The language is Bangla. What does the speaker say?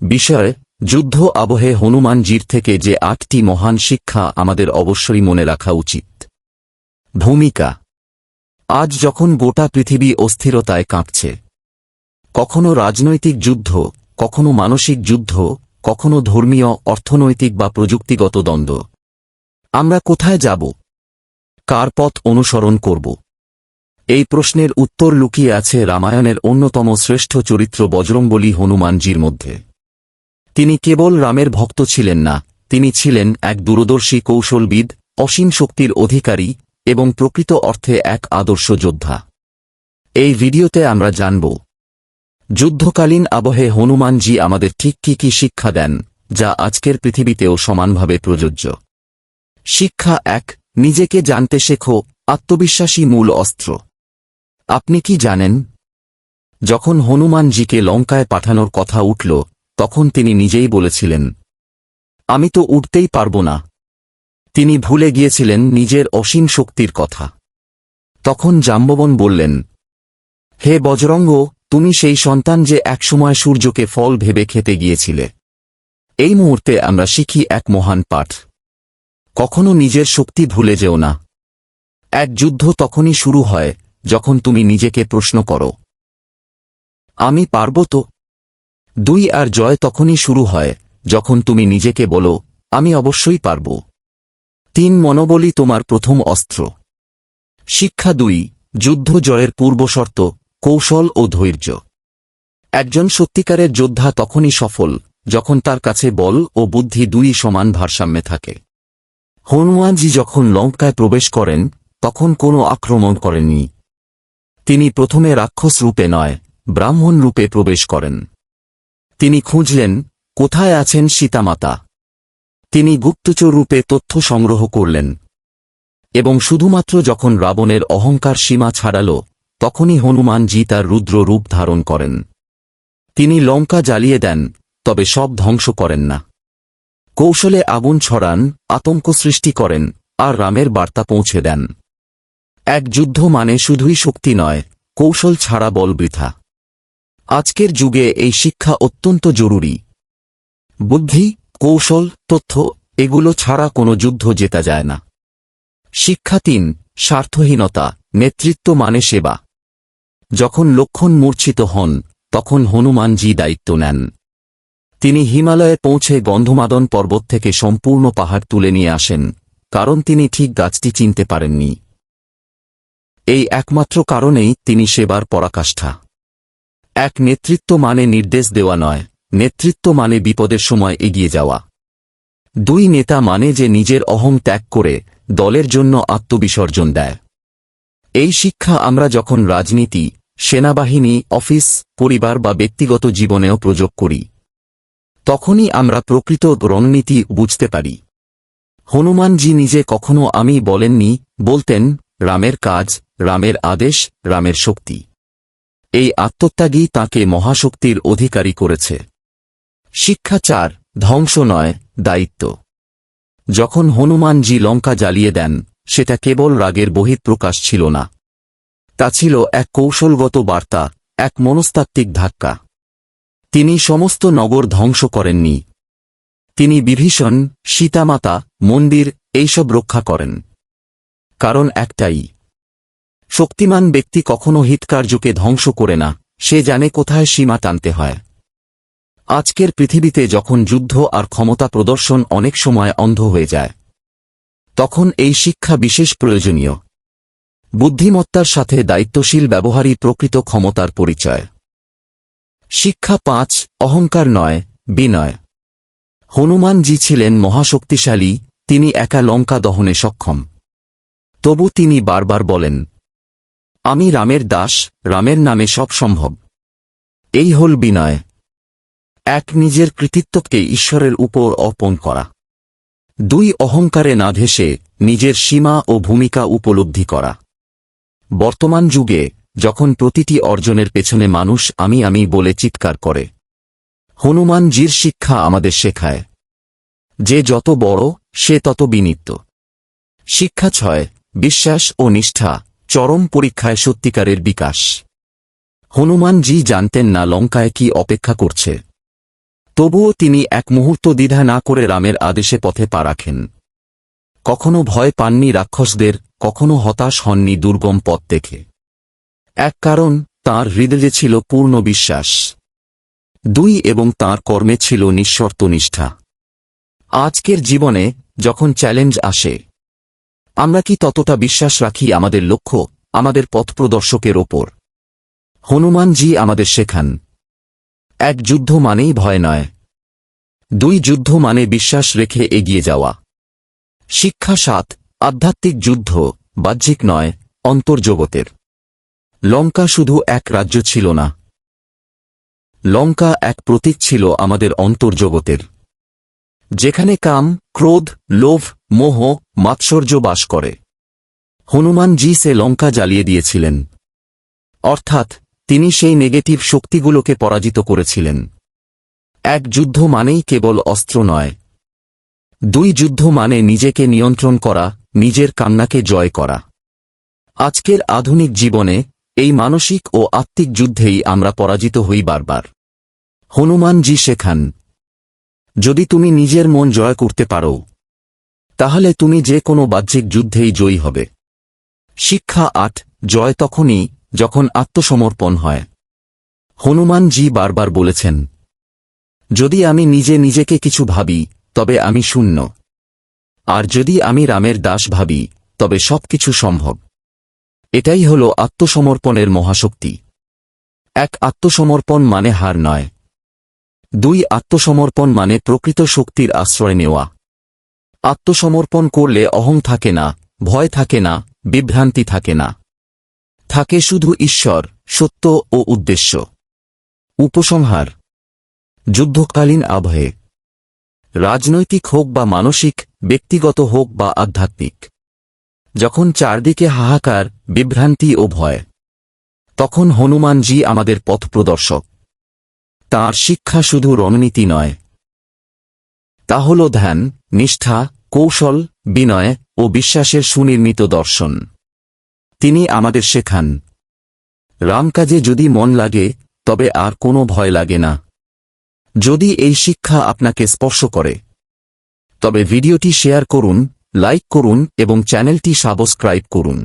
বিষয় যুদ্ধ আবহে হনুমানজির থেকে যে আটটি মহান শিক্ষা আমাদের অবশ্যই মনে রাখা উচিত। ভূমিকা। আজ যখন গোটা পৃথিবী অস্থিরতায় কাঁপছে, কখনো রাজনৈতিক যুদ্ধ, কখনো মানসিক যুদ্ধ, কখনো ধর্মীয়, অর্থনৈতিক বা প্রযুক্তিগত দ্বন্দ্ব। আমরা কোথায় যাব? কার পথ অনুসরণ করব? এই প্রশ্নের উত্তর লুকিয়ে আছে রামায়ণের অন্যতম শ্রেষ্ঠ চরিত্র বজরংবলী হনুমানজির মধ্যে। তিনি কেবল রামের ভক্ত ছিলেন না, তিনি ছিলেন এক দূরদর্শী কৌশলবিদ, অসীম শক্তির অধিকারী এবং প্রকৃত অর্থে এক আদর্শ যোদ্ধা। এই ভিডিওতে আমরা জানব, যুদ্ধকালীন আবহে হনুমানজি আমাদের ঠিক কি কি শিক্ষা দেন, যা আজকের পৃথিবীতেও সমানভাবে প্রযোজ্য। শিক্ষা এক, নিজেকে জানতে শেখো, আত্মবিশ্বাসী মূল অস্ত্র। আপনি কি জানেন? যখন হনুমানজিকে লঙ্কায় পাঠানোর কথা উঠল তখন তিনি নিজেই বলেছিলেন, আমি তো উঠতেই পারব না। তিনি ভুলে গিয়েছিলেন নিজের অসীম শক্তির কথা। তখন জাম্ববন বললেন, হে বজরঙ্গ, তুমি সেই সন্তান যে একসময় সূর্যকে ফল ভেবে খেতে গিয়েছিলে, এই মুহূর্তে আমরা শিখি এক মহান পাঠ। কখনো নিজের শক্তি ভুলে যেও না। এক যুদ্ধ তখনই শুরু হয় যখন তুমি নিজেকে প্রশ্ন করো, আমি পারব তো? দুই আর জয় তখনই শুরু হয়, যখন তুমি নিজেকে বলো, আমি অবশ্যই পারব। তিন, মনোবলই তোমার প্রথম অস্ত্র। শিক্ষা দুই, যুদ্ধ জয়ের পূর্বশর্ত কৌশল ও ধৈর্য। একজন সত্যিকারের যোদ্ধা তখনই সফল, যখন তার কাছে বল ও বুদ্ধি দুই সমান ভারসাম্যে থাকে। হনুমানজি যখন লঙ্কায় প্রবেশ করেন, তখন কোনো আক্রমণ করেননি। তিনি প্রথমে রাক্ষস রূপে নয়, ব্রাহ্মণ রূপে প্রবেশ করেন। তিনি খুঁজলেন, কোথায় আছেন সীতামাতা? তিনি গুপ্তচর রূপে তথ্য সংগ্রহ করলেন। এবং শুধুমাত্র যখন রাবণের অহংকার সীমা ছাড়াল, তখনই হনুমানজি তার রুদ্র রূপ ধারণ করেন। তিনি লঙ্কা জ্বালিয়ে দেন, তবে সব ধ্বংস করেন না। কৌশলে আগুন ছড়ান, আতঙ্ক সৃষ্টি করেন, আর রামের বার্তা পৌঁছে দেন। এক যুদ্ধ মানে শুধুই শক্তি নয়, কৌশল ছাড়া বল বৃথা। আজকের যুগে এই শিক্ষা অত্যন্ত জরুরি। বুদ্ধি, কৌশল, তথ্য, এগুলো ছাড়া কোনো যুদ্ধ জেতা যায় না। শিক্ষা তিন, স্বার্থহীনতা, নেতৃত্ব মানে সেবা। যখন লক্ষণ মূর্ছিত হন, তখন হনুমানজি দায়িত্ব নেন। তিনি হিমালয়ে পৌঁছে গন্ধমাদন পর্বত থেকে সম্পূর্ণ পাহাড় তুলে নিয়ে আসেন, কারণ তিনি ঠিক গাছটি চিনতে পারেননি। এই একমাত্র কারণেই তিনি সেবার পরাকাষ্ঠা। এক নেতৃত্ব মানে নির্দেশ দেওয়া নয়, নেতৃত্ব মানে বিপদের সময় এগিয়ে যাওয়া। দুই নেতা মানে যে নিজের অহং ত্যাগ করে দলের জন্য আত্মবিসর্জন দেয়। এই শিক্ষা আমরা যখন রাজনীতি, সেনাবাহিনী, অফিস, পরিবার বা ব্যক্তিগত জীবনেও প্রযোগ করি, তখনই আমরা প্রকৃত রণনীতি বুঝতে পারি। হনুমানজি নিজে কখনো আমি বলেননি, বলতেন, রামের কাজ, রামের আদেশ, রামের শক্তি। এই আত্মত্যাগই তাকে মহাশক্তির অধিকারী করেছে। শিক্ষা চার, ধ্বংস নয়, দায়িত্ব। যখন হনুমানজি লঙ্কা জ্বালিয়ে দেন, সেটা কেবল রাগের বহিঃপ্রকাশ ছিল না। তা ছিল এক কৌশলগত বার্তা, এক মনস্তাত্ত্বিক ধাক্কা। তিনি সমস্ত নগর ধ্বংস করেননি। তিনি বিভীষণ, সীতামাতা, মন্দির, এইসব রক্ষা করেন। কারণ একটাই শক্তিমান ব্যক্তি কখনো হিতকার্যকে ধ্বংস করে না, সে জানে কোথায় সীমা টানতে হয়। আজকের পৃথিবীতে যখন যুদ্ধ আর ক্ষমতা প্রদর্শন অনেক সময় অন্ধ হয়ে যায়, তখন এই শিক্ষা বিশেষ প্রয়োজনীয়। বুদ্ধিমত্তার সাথে দায়িত্বশীল ব্যবহারই প্রকৃত ক্ষমতার পরিচয়। শিক্ষা পাঁচ, অহংকার নয়, বিনয়। হনুমানজি ছিলেন মহাশক্তিশালী, তিনি একা লঙ্কা দহনে সক্ষম। তবু তিনি বারবার বলেন আমি রামের দাস, রামের নামে সব সম্ভব। এই হল বিনয়। এক নিজের কৃতিত্বকে ঈশ্বরের উপর অর্পণ করা। দুই অহংকারে না ভেসে নিজের সীমা ও ভূমিকা উপলব্ধি করা। বর্তমান যুগে যখন প্রতিটি অর্জনের পেছনে মানুষ আমি আমি বলে চিৎকার করে হনুমানজির শিক্ষা আমাদের শেখায়। যে যত বড়, সে তত বিনিত্ত শিক্ষা ছয়, বিশ্বাস ও নিষ্ঠা চরম পরীক্ষায় সত্যিকারের বিকাশ। হনুমানজি জানতেন না লঙ্কায় কি অপেক্ষা করছে। তবুও তিনি এক মুহূর্ত দ্বিধা না করে রামের আদেশে পথে পা রাখেন। কখনো ভয় পাননি রাক্ষসদের, কখনো হতাশ হননি দুর্গম পথ দেখে। এক কারণ, তাঁর হৃদয়ে ছিল পূর্ণ বিশ্বাস। দুই এবং তাঁর কর্মে ছিল নিঃশর্ত নিষ্ঠা। আজকের জীবনে যখন চ্যালেঞ্জ আসে আমরা কি ততটা বিশ্বাস রাখি আমাদের লক্ষ্য, আমাদের পথপ্রদর্শকের ওপর? হনুমানজি আমাদের শেখান। এক যুদ্ধ মানেই ভয় নয়। দুই যুদ্ধ মানে বিশ্বাস রেখে এগিয়ে যাওয়া। শিক্ষা সাত, আধ্যাত্মিক যুদ্ধ, বাহ্যিক নয়, অন্তর্জগতের। লঙ্কা শুধু এক রাজ্য ছিল না। লঙ্কা এক প্রতীক ছিল আমাদের অন্তর্জগতের। যেখানে কাম, ক্রোধ, লোভ, মোহ, মাৎসর্য বাস করে। হনুমানজি সে লঙ্কা জ্বালিয়ে দিয়েছিলেন। অর্থাৎ, তিনি সেই নেগেটিভ শক্তিগুলোকে পরাজিত করেছিলেন। এক যুদ্ধ মানেই কেবল অস্ত্র নয়। দুই যুদ্ধ মানে নিজেকে নিয়ন্ত্রণ করা, নিজের কান্নাকে জয় করা। আজকের আধুনিক জীবনে, এই মানসিক ও আত্মিক যুদ্ধেই আমরা পরাজিত হই বারবার। হনুমানজি শেখান যদি তুমি নিজের মন জয় করতে পারো, তাহলে তুমি যে কোনো বাহ্যিক যুদ্ধেই জয়ী হবে। শিক্ষা আট, জয় তখনই, যখন আত্মসমর্পণ হয়। হনুমানজি বারবার বলেছেন, যদি আমি নিজে নিজেকে কিছু ভাবি, তবে আমি শূন্য। আর যদি আমি রামের দাস ভাবি, তবে সবকিছু সম্ভব। এটাই হল আত্মসমর্পণের মহাশক্তি। এক আত্মসমর্পণ মানে হার নয়। দুই আত্মসমর্পণ মানে প্রকৃত শক্তির আশ্রয় নেওয়া। আত্মসমর্পণ করলে অহং থাকে না, ভয় থাকে না, বিভ্রান্তি থাকে না। থাকে শুধু ঈশ্বর, সত্য ও উদ্দেশ্য। উপসংহার। যুদ্ধকালীন আবহে। রাজনৈতিক হোক বা মানসিক, ব্যক্তিগত হোক বা আধ্যাত্মিক। যখন চারদিকে হাহাকার, বিভ্রান্তি ও ভয়। তখন হনুমানজি আমাদের পথপ্রদর্শক। তাঁর শিক্ষা শুধু রণনীতি নয়। তা হল ধ্যান, নিষ্ঠা, কৌশল, বিনয় ও বিশ্বাসের সুনির্মিত দর্শন। তিনি আমাদের শেখান, রামকাজে যদি মন লাগে, তবে আর কোনো ভয় লাগে না। যদি এই শিক্ষা আপনাকে স্পর্শ করে, তবে ভিডিওটি শেয়ার করুন, লাইক করুন এবং চ্যানেলটি সাবস্ক্রাইব করুন।